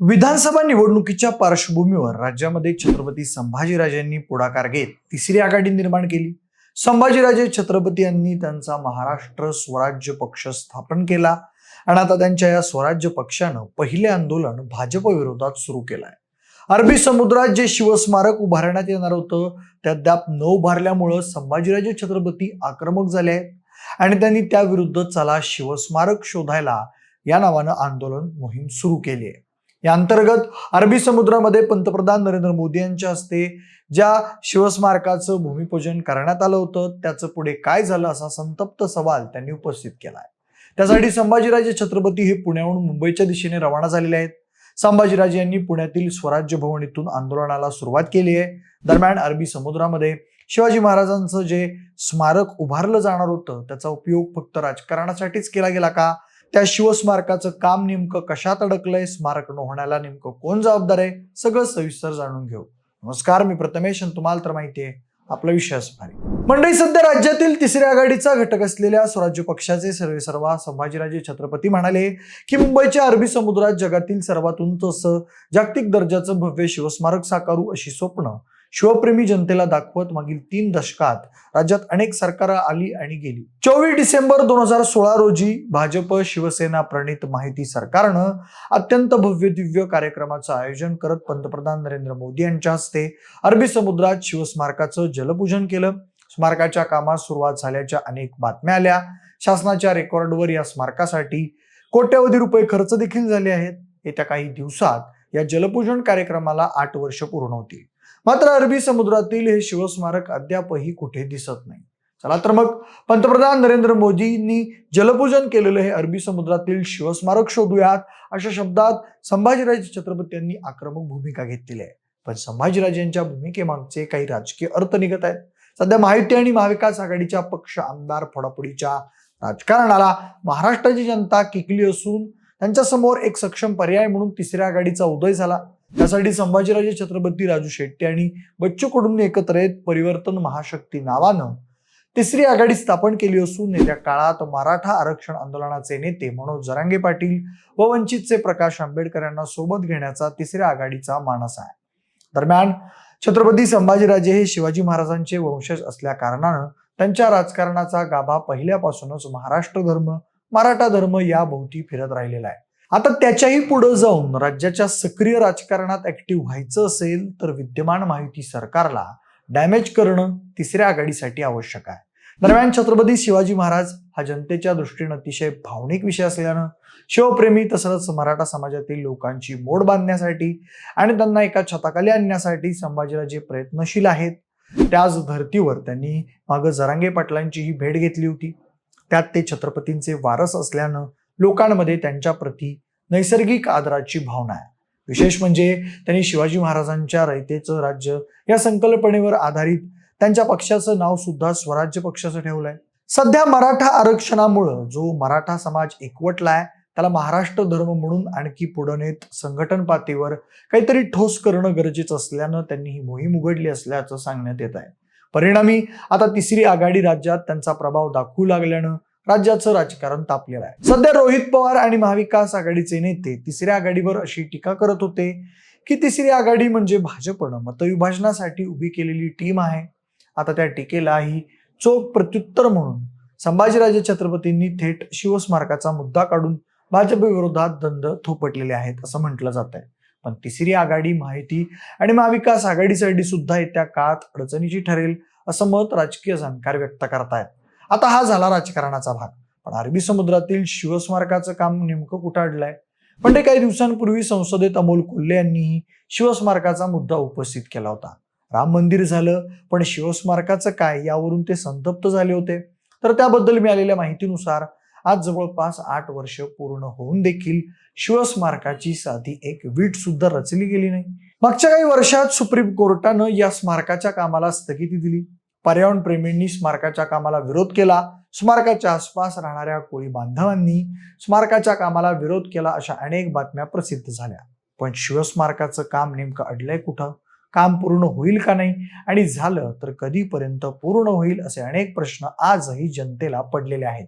विधानसभा निवडणुकीच्या पार्श्वभूमीवर राज्यामध्ये छत्रपती संभाजीराजांनी पुढाकार घेत तिसरी आघाडी निर्माण केली. संभाजीराजे छत्रपती यांनी त्यांचा महाराष्ट्र स्वराज्य पक्ष स्थापन केला आणि आता त्यांच्या या स्वराज्य पक्षानं पहिले आंदोलन भाजप विरोधात सुरू केलं आहे अरबी समुद्रात जे शिवस्मारक उभारण्यात येणार होतं ते अद्याप न उभारल्यामुळं संभाजीराजे छत्रपती आक्रमक झाले आहेत आणि त्यांनी त्याविरुद्ध चला शिवस्मारक शोधायला या नावानं आंदोलन मोहीम सुरू केली आहे. या अंतर्गत अरबी समुद्रामध्ये पंतप्रधान नरेंद्र मोदी यांच्या हस्ते ज्या शिवस्मारकाचं भूमिपूजन करण्यात आलं होतं त्याचं पुढे काय झालं असा संतप्त सवाल त्यांनी उपस्थित केला आहे त्यासाठी संभाजीराजे छत्रपती हे पुण्याहून मुंबईच्या दिशेने रवाना झालेले आहेत. संभाजीराजे यांनी पुण्यातील स्वराज्य भवन इथून आंदोलनाला सुरुवात केली आहे. दरम्यान अरबी समुद्रामध्ये शिवाजी महाराजांचं जे स्मारक उभारलं जाणार होतं त्याचा उपयोग फक्त राजकारणासाठीच केला गेला का? त्या शिवस्मारकाचं काम नेमकं कशात अडकलंय स्मारक न होण्याला नेमकं कोण जबाबदार आहे सगळं सविस्तर जाणून घेऊ. नमस्कार मी प्रथमेश आणि तुम्हाला तर माहिती आहे आपला विषय असणार मंडळी सध्या राज्यातील तिसऱ्या आघाडीचा घटक असलेल्या स्वराज्य पक्षाचे सर्वे सर्वा संभाजीराजे छत्रपती म्हणाले की मुंबईच्या अरबी समुद्रात जगातील सर्वात उंच असं जागतिक दर्जाचं भव्य शिवस्मारक साकारू अशी स्वप्न शिवप्रेमी जनतेला दाखवत मागील तीन दशकात राज्यात अनेक सरकार आली आणि गेली. चोवीस डिसेंबर दोन हजार सोळा रोजी भाजप शिवसेना प्रणित माहिती सरकारनं अत्यंत भव्य दिव्य कार्यक्रमाचं आयोजन करत पंतप्रधान नरेंद्र मोदी यांच्या हस्ते अरबी समुद्रात शिवस्मारकाचं जलपूजन केलं. स्मारकाच्या कामास सुरुवात झाल्याच्या अनेक बातम्या आल्या. शासनाच्या रेकॉर्डवर या स्मारकासाठी कोट्यवधी रुपये खर्च देखील झाले आहेत. येत्या काही दिवसात या जलपूजन कार्यक्रमाला आठ वर्ष पूर्ण होतील. मात्र अरबी समुद्रातील हे शिवस्मारक अद्यापही कुठे दिसत नाही. चला तर मग पंतप्रधान नरेंद्र मोदींनी जलपूजन केलेलं हे अरबी समुद्रातील शिवस्मारक शोधूयात. अशा शब्दात संभाजीराजे छत्रपती यांनी आक्रमक भूमिका घेतलेली आहे. पण संभाजीराजेंच्या भूमिकेमागचे काही राजकीय अर्थ निघत आहेत. सध्या माहिती आणि महाविकास आघाडीच्या पक्ष आमदार फोडाफोडीच्या राजकारणाला महाराष्ट्राची जनता किकली असून त्यांच्यासमोर एक सक्षम पर्याय म्हणून तिसऱ्या आघाडीचा उदय झाला. त्यासाठी संभाजीराजे छत्रपती राजू शेट्टी आणि बच्चू कडूंनी एकत्र येत परिवर्तन महाशक्ती नावानं तिसरी आघाडी स्थापन केली असून येत्या काळात मराठा आरक्षण आंदोलनाचे नेते मनोज जरांगे पाटील व वंचितचे प्रकाश आंबेडकर यांना सोबत घेण्याचा तिसऱ्या आघाडीचा मानस आहे. दरम्यान छत्रपती संभाजीराजे हे शिवाजी महाराजांचे वंशज असल्या कारणानं त्यांच्या राजकारणाचा गाभा पहिल्यापासूनच महाराष्ट्र धर्म मराठा धर्म या भोवती फिरत राहिलेला आहे. आता त्याच्याही पुढे जाऊन राज्याच्या सक्रिय राजकारणात ऍक्टिव्ह व्हायचं असेल तर विद्यमान माहिती सरकारला डॅमेज करणं तिसऱ्या आघाडीसाठी आवश्यक आहे. दरम्यान छत्रपती शिवाजी महाराज हा जनतेच्या दृष्टीनं अतिशय भावनिक विषय असल्यानं शिवप्रेमी तसंच मराठा समाजातील लोकांची मोड बांधण्यासाठी आणि त्यांना एका छताखाली आणण्यासाठी संभाजीराजे प्रयत्नशील आहेत त्याच धर्तीवर त्यांनी मागं जरांगे पाटलांची ही भेट घेतली होती. त्यात ते छत्रपतींचे वारस असल्यानं लोकांमध्ये त्यांच्याप्रती नैसर्गिक आदराची भावना आहे. विशेष म्हणजे त्यांनी शिवाजी महाराजांच्या रयतेचं राज्य या संकल्पनेवर आधारित त्यांच्या पक्षाचं नाव सुद्धा स्वराज्य पक्षाचं ठेवलंय. सध्या मराठा आरक्षणामुळं जो मराठा समाज एकवटलाय त्याला महाराष्ट्र धर्म म्हणून आणखी पुढे नेत संघटन पातळीवर काहीतरी ठोस करणं गरजेचं असल्यानं त्यांनी ही मोहीम उघडली असल्याचं सांगण्यात येत आहे. परिणामी आता तिसरी आघाडी राज्यात त्यांचा प्रभाव दाखवू लागल्यानं राज्याचं राजकारण तापलेलं आहे. सध्या रोहित पवार आणि महाविकास आघाडीचे नेते तिसऱ्या आघाडीवर अशी टीका करत होते की तिसरी आघाडी म्हणजे भाजपनं मतविभाजनासाठी उभी केलेली टीम आहे. आता त्या टीकेलाही चोख प्रत्युत्तर म्हणून संभाजीराजे छत्रपतींनी थेट शिवस्मारकाचा मुद्दा काढून भाजपविरोधात दंड थोपटलेले आहेत असं म्हटलं जात आहे. पण तिसरी आघाडी माहिती आणि महाविकास आघाडीसाठी सुद्धा येत्या काळात अडचणीची ठरेल असं मत राजकीय जाणकार व्यक्त करतायत. आता हा झाला राजकारणाचा भाग. पण अरबी समुद्रातील शिवस्मारकाचं काम नेमकं कुठं अडलंय पण ते काही दिवसांपूर्वी संसदेत अमोल कोल्हे यांनीही शिवस्मारकाचा मुद्दा उपस्थित केला होता. राम मंदिर झालं पण शिवस्मारकाचं काय यावरून ते संतप्त झाले होते? तर त्याबद्दल मिळालेल्या माहितीनुसार आज जवळपास आठ वर्ष पूर्ण होऊन देखील शिवस्मारकाची साधी एक वीट सुद्धा रचली गेली नाही. मागच्या काही वर्षात सुप्रीम कोर्टानं या स्मारकाच्या कामाला स्थगिती दिली. पर्यावरण प्रेमींनी स्मारकाच्या कामाला विरोध केला. स्मारकाच्या आसपास राहणाऱ्या कोळी बांधवांनी स्मारकाच्या कामाला विरोध केला अशा अनेक बातम्या प्रसिद्ध झाल्या. पण शिवस्मारकाचं काम नेमकं अडलंय कुठं? काम पूर्ण होईल का नाही? आणि झालं तर कधीपर्यंत पूर्ण होईल असे अनेक प्रश्न आजही जनतेला पडलेले आहेत.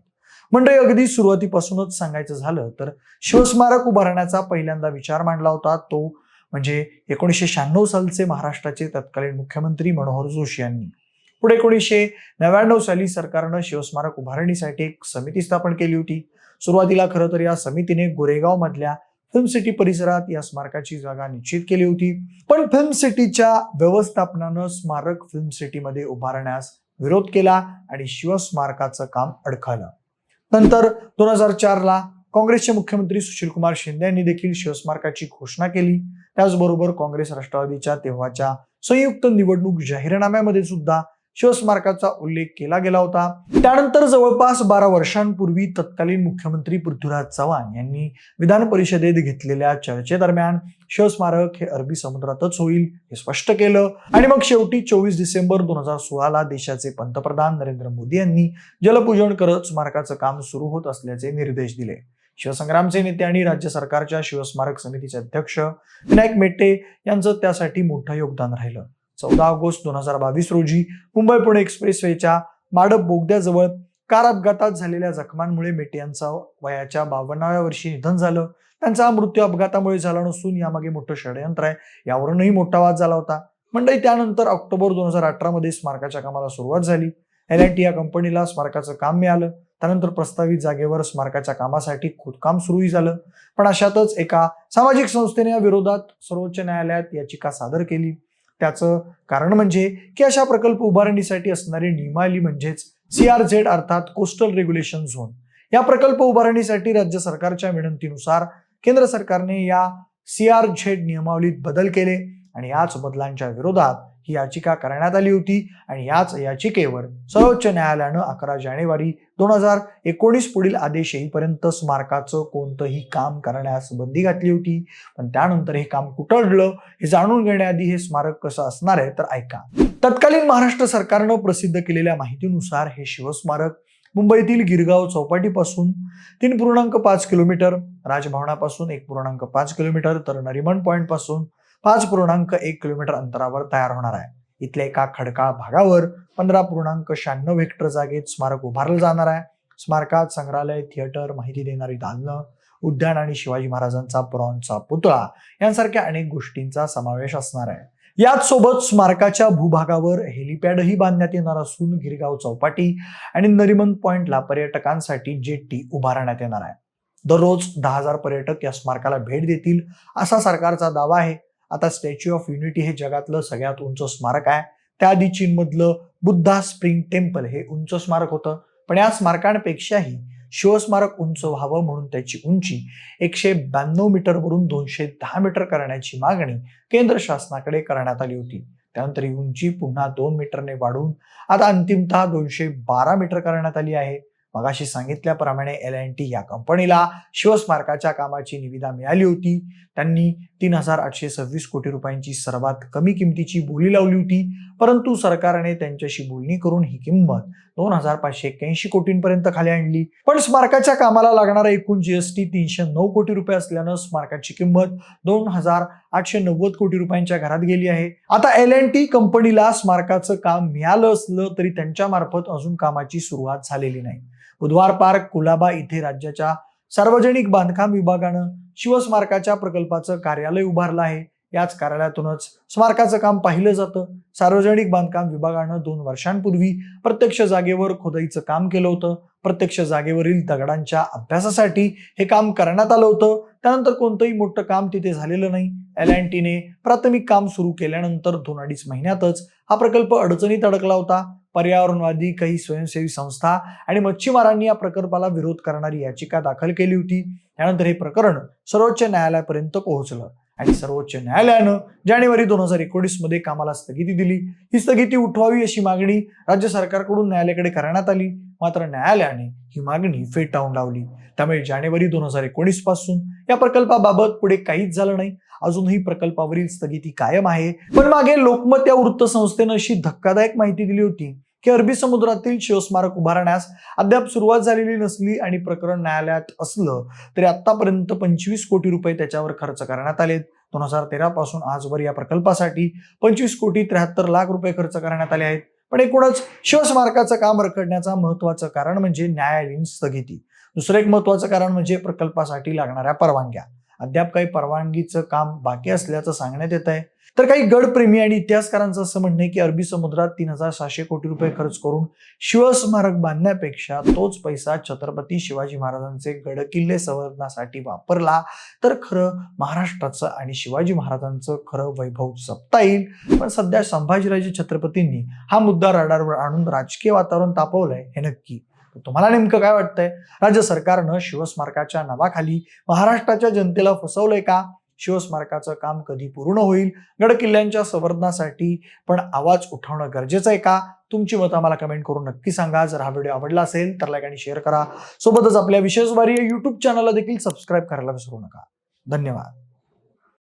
मंडळी अगदी सुरुवातीपासूनच सांगायचं झालं तर शिवस्मारक उभारण्याचा पहिल्यांदा विचार मांडला होता. तो म्हणजे एकोणीसशे शहाण्णव सालचे महाराष्ट्राचे तत्कालीन मुख्यमंत्री मनोहर जोशी यांनी. पुढे एकोणीसशे नव्याण्णव साली सरकारनं शिवस्मारक उभारणीसाठी एक समिती स्थापन केली होती. सुरुवातीला खरं तर या समितीने गोरेगाव मधल्या फिल्म सिटी परिसरात या स्मारकाची जागा निश्चित केली होती. पण फिल्म सिटीच्या व्यवस्थापनानं स्मारक फिल्म सिटीमध्ये उभारण्यास विरोध केला आणि शिवस्मारकाचं काम अडखळलं. नंतर दोन हजार चारला काँग्रेसचे मुख्यमंत्री सुशीलकुमार शिंदे यांनी देखील शिवस्मारकाची घोषणा केली. त्याचबरोबर काँग्रेस राष्ट्रवादीच्या तेव्हाच्या संयुक्त निवडणूक जाहीरनाम्यामध्ये सुद्धा शिवस्मारकाचा उल्लेख केला गेला होता. त्यानंतर जवळपास बारा वर्षांपूर्वी तत्कालीन मुख्यमंत्री पृथ्वीराज चव्हाण यांनी विधान परिषदेत घेतलेल्या चर्चेदरम्यान शिवस्मारक हे अरबी समुद्रातच होईल हे स्पष्ट केलं. आणि मग शेवटी चोवीस डिसेंबर दोन हजार सोळाला देशाचे पंतप्रधान नरेंद्र मोदी यांनी जलपूजन करत स्मारकाचं काम सुरू होत असल्याचे निर्देश दिले. शिवसंग्रामचे नेते आणि राज्य सरकारच्या शिवस्मारक समितीचे अध्यक्ष विनायक मेटे यांचं त्यासाठी मोठं योगदान राहिलं. चौदा ऑगस्ट दोन हजार बावीस रोजी मुंबई पुणे एक्सप्रेसवेच्या माडप बोगद्याजवळ कार अपघातात झालेल्या जखमांमुळे मेटे यांचा वयाच्या बावन्नाव्या वर्षी निधन झालं. त्यांचा हा मृत्यू अपघातामुळे झाला नसून यामागे मोठं षडयंत्र आहे. यावरूनही मोठा वाद झाला होता. मंडळी त्यानंतर ऑक्टोबर दोन हजार अठरा मध्ये स्मारकाच्या कामाला सुरुवात झाली. एल आय टी या कंपनीला स्मारकाचं काम मिळालं. त्यानंतर प्रस्तावित जागेवर स्मारकाच्या कामासाठी खोदकाम सुरूही झालं. पण अशातच एका सामाजिक संस्थेने या विरोधात सर्वोच्च न्यायालयात याचिका सादर केली. त्याचं कारण म्हणजे की अशा प्रकल्प उभारणीसाठी असणारी नियमावली म्हणजेच सीआरझेड अर्थात कोस्टल रेग्युलेशन झोन या प्रकल्प उभारणीसाठी राज्य सरकारच्या विनंतीनुसार केंद्र सरकारने या सीआरझेड नियमावलीत बदल केले आणि याच बदलांच्या विरोधात ही याचिका करण्यात आली होती आणि याच याचिकेवर सर्वोच्च न्यायालयानं अकरा जानेवारी दोन हजार एकोणीस पुढील आदेश येईपर्यंत स्मारकाचं कोणतंही काम करण्यास बंदी घातली होती. पण त्यानंतर हे काम कुठं हे जाणून घेण्याआधी हे स्मारक कसं असणार आहे तर ऐका. तत्कालीन महाराष्ट्र सरकारनं प्रसिद्ध केलेल्या माहितीनुसार हे शिवस्मारक मुंबईतील गिरगाव चौपाटीपासून तीन पूर्णांक पाच किलोमीटर राजभवनापासून एक पूर्णांक पाच किलोमीटर तर नरिमन पॉईंटपासून पाच पूर्णांक एक किलोमीटर अंतरावर तयार होणार आहे. इथल्या एका खडकाळ भागावर पंधरा पूर्णांक शहाण्णव हेक्टर जागेत स्मारक उभारलं जाणार आहे. स्मारकात संग्रहालय थिएटर माहिती देणारी दालनं उद्यान आणि शिवाजी महाराजांचा ब्रॉन्झचा पुतळा यांसारख्या अनेक गोष्टींचा समावेश असणार आहे. याच सोबत स्मारकाच्या भूभागावर हेलिपॅडही बांधण्यात येणार असून गिरगाव चौपाटी आणि नरिमन पॉइंटला पर्यटकांसाठी जेट्टी उभारण्यात येणार आहे. दररोज दहा हजार पर्यटक या स्मारकाला भेट देतील असा सरकारचा दावा आहे. आता स्टॅच्यू ऑफ युनिटी हे जगातलं सगळ्यात उंच स्मारक आहे. त्याआधी चीनमधलं बुद्धा स्प्रिंग टेम्पल हे उंच स्मारक होतं. पण या स्मारकांपेक्षाही शिवस्मारक उंच व्हावं म्हणून त्याची उंची एकशे ब्याण्णव मीटरवरून दोनशे दहा मीटर करण्याची मागणी केंद्र शासनाकडे करण्यात आली होती. त्यानंतर ही उंची पुन्हा दोन मीटरने वाढवून आता अंतिमतः दोनशे बारा मीटर करण्यात आली आहे. मगाशी सांगितल्याप्रमाणे एल एन टी या कंपनीला शिवस्मारकाच्या कामाची निविदा मिळाली होती. त्यांनी तीन हजार आठशे सव्वीस कोटी रुपयांची सर्वात कमी किमतीची बोली लावली होती. परंतु सरकारने त्यांच्याशी बोलणी करून ही किंमत दोन हजार पाचशे एक्क्याऐंशी कोटींपर्यंत खाली आणली. पण स्मारकाच्या कामाला लागणारा एकूण जीएसटी तीनशे नऊ कोटी रुपये असल्यानं स्मारकाची किंमत दोन हजार आठशे नव्वद कोटी रुपयांच्या घरात गेली आहे. आता एल एन टी कंपनीला स्मारकाचं काम मिळालं असलं तरी त्यांच्या मार्फत अजून कामाची सुरुवात झालेली नाही. बुधवार पार्क कुलाबा इथे राज्याच्या सार्वजनिक बांधकाम विभागानं शिवस्मारकाच्या प्रकल्पाचं कार्यालय उभारलं आहे. याच कार्यालयातूनच स्मारकाचं काम पाहिलं जातं. सार्वजनिक बांधकाम विभागानं दोन वर्षांपूर्वी प्रत्यक्ष जागेवर खोदाईचं काम केलं होतं. प्रत्यक्ष जागेवरील दगडांच्या अभ्यासासाठी हे काम करण्यात आलं होतं. त्यानंतर कोणतंही मोठं काम तिथे झालेलं नाही. एल अँड टीने प्राथमिक काम सुरू केल्यानंतर दोन अडीच महिन्यातच हा प्रकल्प अडचणीत अडकला होता. पर्यावरणवादी काही स्वयंसेवी संस्था आणि मच्छीमारांनी या प्रकल्पाला विरोध करणारी याचिका दाखल केली होती. त्यानंतर हे प्रकरण सर्वोच्च न्यायालयापर्यंत पोहोचलं. आणि सर्वोच्च न्यायालयानं जानेवारी दोन हजार एकोणीसमध्ये कामाला स्थगिती दिली. ही स्थगिती उठवावी अशी मागणी राज्य सरकारकडून न्यायालयाकडे करण्यात आली. मात्र न्यायालयाने ही मागणी फेटाळून लावली. त्यामुळे जानेवारी दोन हजार एकोणीसपासून या प्रकल्पाबाबत पुढे काहीच झालं नाही. अजूनही प्रकल्पावरील स्थगिती कायम आहे. पण मागे लोकमत या वृत्तसंस्थेनं अशी धक्कादायक माहिती दिली होती. की अरबी समुद्रातील शिवस्मारक उभारण्यास अद्याप सुरुवात झालेली नसली आणि प्रकरण न्यायालयात असलं तरी आतापर्यंत पंचवीस कोटी रुपये त्याच्यावर खर्च करण्यात आलेत. दोन हजार तेरा पासून आजवर या प्रकल्पासाठी पंचवीस कोटी त्र्याहत्तर लाख रुपये खर्च करण्यात आले आहेत. पण एकूणच शिवस्मारकाचं काम रखडण्याचं महत्वाचं कारण म्हणजे न्यायालयीन स्थगिती. दुसरं एक महत्वाचं कारण म्हणजे प्रकल्पासाठी लागणाऱ्या परवानग्या. अद्याप काही परवानगीचं काम बाकी असल्याचं सांगण्यात येत आहे तर काही गडप्रेमी आणि इतिहासकारांचं असं म्हणणं आहे की अरबी समुद्रात तीन हजार सहाशे कोटी रुपये खर्च करून शिवस्मारक बांधण्यापेक्षा तोच पैसा छत्रपती शिवाजी महाराजांचे गड किल्ले संवर्धनासाठी वापरला तर खरं महाराष्ट्राचं आणि शिवाजी महाराजांचं खरं वैभव जपता येईल. पण सध्या संभाजीराजे छत्रपतींनी हा मुद्दा रडारवर आणून राजकीय वातावरण तापवलंय हे नक्की. तुम्हाला नेमकं काय वाटतंय? राज्य सरकारनं शिवस्मारकाच्या नावाखाली महाराष्ट्राच्या जनतेला फसवलंय का? शिवस्मारकाचं काम कधी पूर्ण होईल? गड किल्ल्यांच्या संवर्धनासाठी पण आवाज उठवणं गरजेचं आहे का? तुमची मतं आम्हाला कमेंट करून नक्की सांगा. जर हा व्हिडिओ आवडला असेल तर लाईक आणि शेअर करा. सोबतच आपल्या विशेष वारी युट्यूब चॅनलला देखील सबस्क्राईब करायला विसरू नका. धन्यवाद.